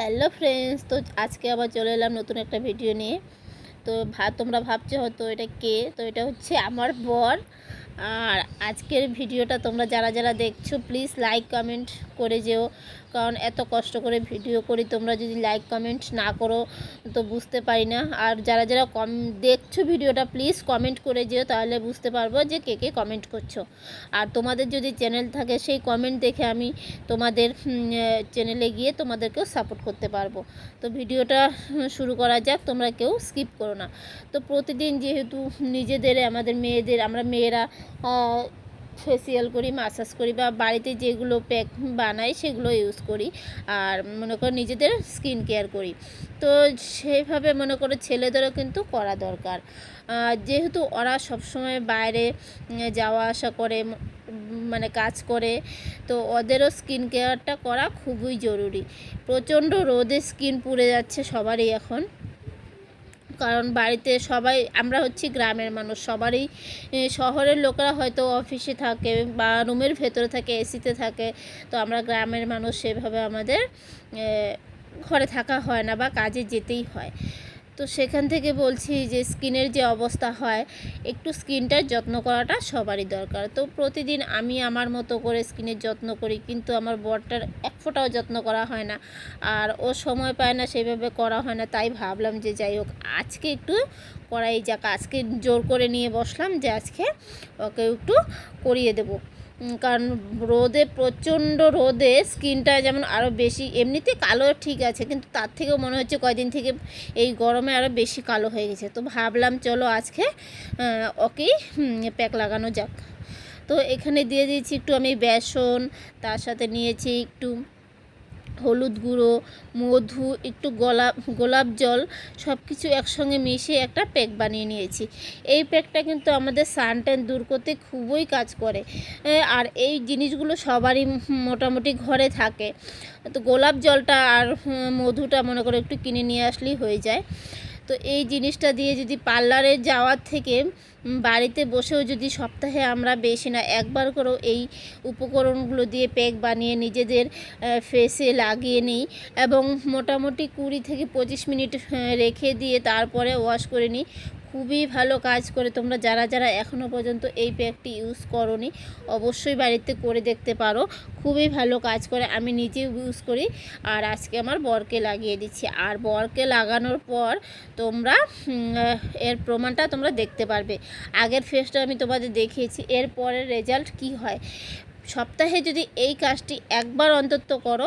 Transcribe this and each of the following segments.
Hello friends, তো আজকে আবার চলে এলাম নতুন একটা ভিডিও নিয়ে। তো ভা তোমরা ভাবছ হয়তো এটা কে? তো এটা হচ্ছে আমার বর। আর আজকের ভিডিওটা তোমরা যারা যারা দেখছ প্লিজ লাইক কমেন্ট করে যেও। কারণ এত কষ্ট করে ভিডিও করি, তোমরা যদি লাইক কমেন্ট না করো, তো বুঝতে পারি না। আর যারা যারা কম দেখছ ভিডিওটা প্লিজ কমেন্ট করে যেও, তাহলে বুঝতে পারব যে কে কে কমেন্ট করছ। আর তোমাদের যদি চ্যানেল থাকে, সেই কমেন্ট দেখে আমি তোমাদের চ্যানেলে গিয়ে তোমাদেরকেও সাপোর্ট করতে পারব। তো ভিডিওটা শুরু করা যাক, তোমরা কেউ স্কিপ করো না। তো প্রতিদিন যেহেতু নিজেদের, আমাদের মেয়েদের, আমরা মেয়েরা ফেসিয়াল করি মাসাজ করি বা বাড়িতে যেগুলো প্যাক বানাই সেগুলো ইউজ করি আর মনে করো নিজেদের স্কিন কেয়ার করি। তো সেইভাবে মনে করো ছেলেদেরও কিন্তু করা দরকার। যেহেতু ওরা সবসময় বাইরে যাওয়া আসা করে মানে কাজ করে, তো ওদেরও স্কিন কেয়ারটা করা খুবই জরুরি। প্রচণ্ড রোদে স্কিন পুড়ে যাচ্ছে সবারই এখন। কারণ বাড়িতে সবাই, আমরা হচ্ছি গ্রামের মানুষ, সবারই শহরের লোকেরা হয়তো অফিসে থাকে বা রুমের ভেতরে থাকে এসিতে থাকে, তো আমরা গ্রামের মানুষ সেভাবে আমাদের ঘরে থাকা হয় না বা কাজে যেতেই হয়। তো সেখান থেকে বলছি যে স্কিনের যে অবস্থা হয়, একটু স্কিনটার যত্ন করাটা সবারই দরকার। তো প্রতিদিন আমি আমার মতো করে স্কিনের যত্ন করি, কিন্তু আমার বরটার এক ফোঁটাও যত্ন করা হয় না। আর ও সময় পায় না সেভাবে করা হয় না, তাই ভাবলাম যে যাই হোক, আজকে একটু করাই যাক। আজকে জোর করে নিয়ে বসলাম যে আজকে ওকে একটু করিয়ে দেবো। কারণ রোদে, প্রচণ্ড রোদে স্কিনটা যেমন আরও বেশি, এমনিতে কালো ঠিক আছে, কিন্তু তার থেকেও মনে হচ্ছে কয়দিন থেকে এই গরমে আরও বেশি কালো হয়ে গেছে। তো ভাবলাম চলো আজকে ওকেই প্যাক লাগানো যাক। তো এখানে দিয়ে দিয়েছি একটু আমি বেসন, তার সাথে নিয়েছি একটু হলুদ গুঁড়ো, মধু, একটু গোলাপ গোলাপ জল সব কিছু একসঙ্গে মিশিয়ে একটা প্যাক বানিয়ে নিয়েছি। এই প্যাকটা কিন্তু আমাদের সানটেন দূর করতে খুবই কাজ করে। আর এই জিনিসগুলো সবারই মোটামুটি ঘরে থাকে। তো গোলাপ জলটা আর মধুটা মনে করে একটু কিনে নিয়ে আসলেই হয়ে যায়। তো এই জিনিসটা দিয়ে যদি পার্লারে যাওয়ার থেকে বাড়িতে বসেও যদি সপ্তাহে আমরা বেশি না, একবার করেও এই উপকরণগুলো দিয়ে প্যাক বানিয়ে নিজেদের ফেসে লাগিয়ে নিই এবং মোটামুটি কুড়ি থেকে পঁচিশ মিনিট রেখে দিয়ে তারপরে ওয়াশ করে নিই। খুবই ভালো কাজ করে তোমরা যারা যারা এখনও পর্যন্ত এই প্যাকটি ইউজ করনি, অবশ্যই বাড়িতে করে দেখতে পারো। খুবই ভালো কাজ করে, আমি নিজেও ইউজ করি। আর আজকে আমার বরকে লাগিয়ে দিচ্ছি। আর বরকে লাগানোর পর তোমরা এর প্রমাণটা তোমরা দেখতে পারবে। আগের ফেসটা আমি তোমাদের দেখিয়েছি। এর পরের রেজাল্ট কি হয়? সপ্তাহে যদি এই কাজটি একবার অন্তত করো,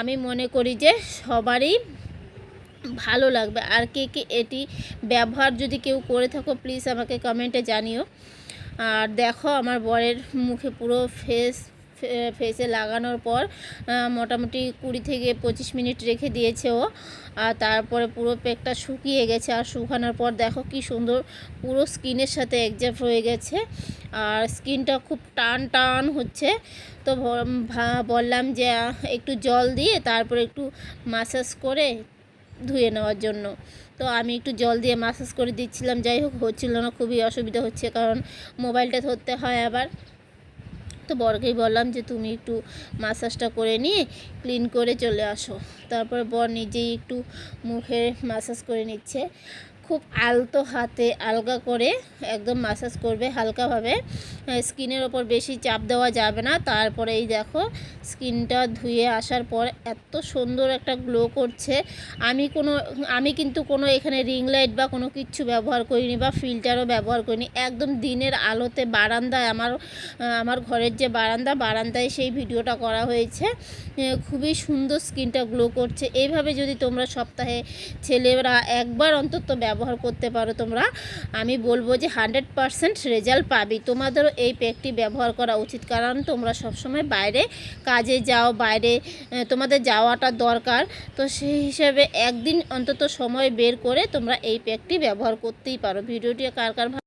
আমি মনে করি যে সবারই ভালো লাগবে। আর কে কে এটি ব্যবহার যদি কেউ করে থাকো প্লিজ আমাকে কমেন্টে জানিও। আর দেখো, আমার বরের মুখে পুরো ফেস ফেসে লাগানোর পর মোটামুটি কুড়ি থেকে পঁচিশ মিনিট রেখে দিয়েছে ও। আর তারপরে পুরো পেকটা শুকিয়ে গেছে। আর শুকানোর পর দেখো কি সুন্দর পুরো স্কিনের সাথে একজাপ হয়ে গেছে। আর স্কিনটা খুব টান টান হচ্ছে। তো বললাম যে একটু জল দিয়ে তারপরে একটু মাসাজ করে ধুয়ে নেওয়ার জন্য। তো আমি একটু জল দিয়ে মাসাজ করে দিচ্ছিলাম, যাই হোক হচ্ছিল না, খুবই অসুবিধা হচ্ছে কারণ মোবাইলটা ধরতে হয় আবার। তো বরকেই বললাম যে, তুমি একটু মাসাজটা করে নিয়ে ক্লিন করে চলে আসো। তারপর বর নিজেই একটু মুখে মাসাজ করে নিচ্ছে। খুব আলতো হাতে আলগা করে একদম মাসাজ করবে হালকাভাবে। স্কিনের ওপর বেশি চাপ দেওয়া যাবে না। তারপরে এই দেখো, স্কিনটা ধুয়ে আসার পর এত সুন্দর একটা গ্লো করছে। আমি কোনো, আমি কিন্তু কোনো এখানে রিং লাইট বা কোনো কিচ্ছু ব্যবহার করিনি বা ফিল্টারও ব্যবহার করিনি। একদম দিনের আলোতে বারান্দায় আমার আমার ঘরের যে বারান্দা, বারান্দায় সেই ভিডিওটা করা হয়েছে। খুবই সুন্দর স্কিনটা গ্লো করছে। এইভাবে যদি তোমরা সপ্তাহে ছেলেরা একবার অন্তত ব্যবহার করতে পারো তোমরা, আমি বলব যে হান্ড্রেড পারসেন্ট রেজাল্ট পাবি। তোমাদেরও এই প্যাকটি ব্যবহার করা উচিত, কারণ তোমরা সবসময় বাইরে কাজে যাও, বাইরে তোমাদের যাওয়াটা দরকার। তো সেই হিসাবে একদিন অন্তত সময় বের করে তোমরা এই প্যাকটি ব্যবহার করতেই পারো। ভিডিওটি কার কার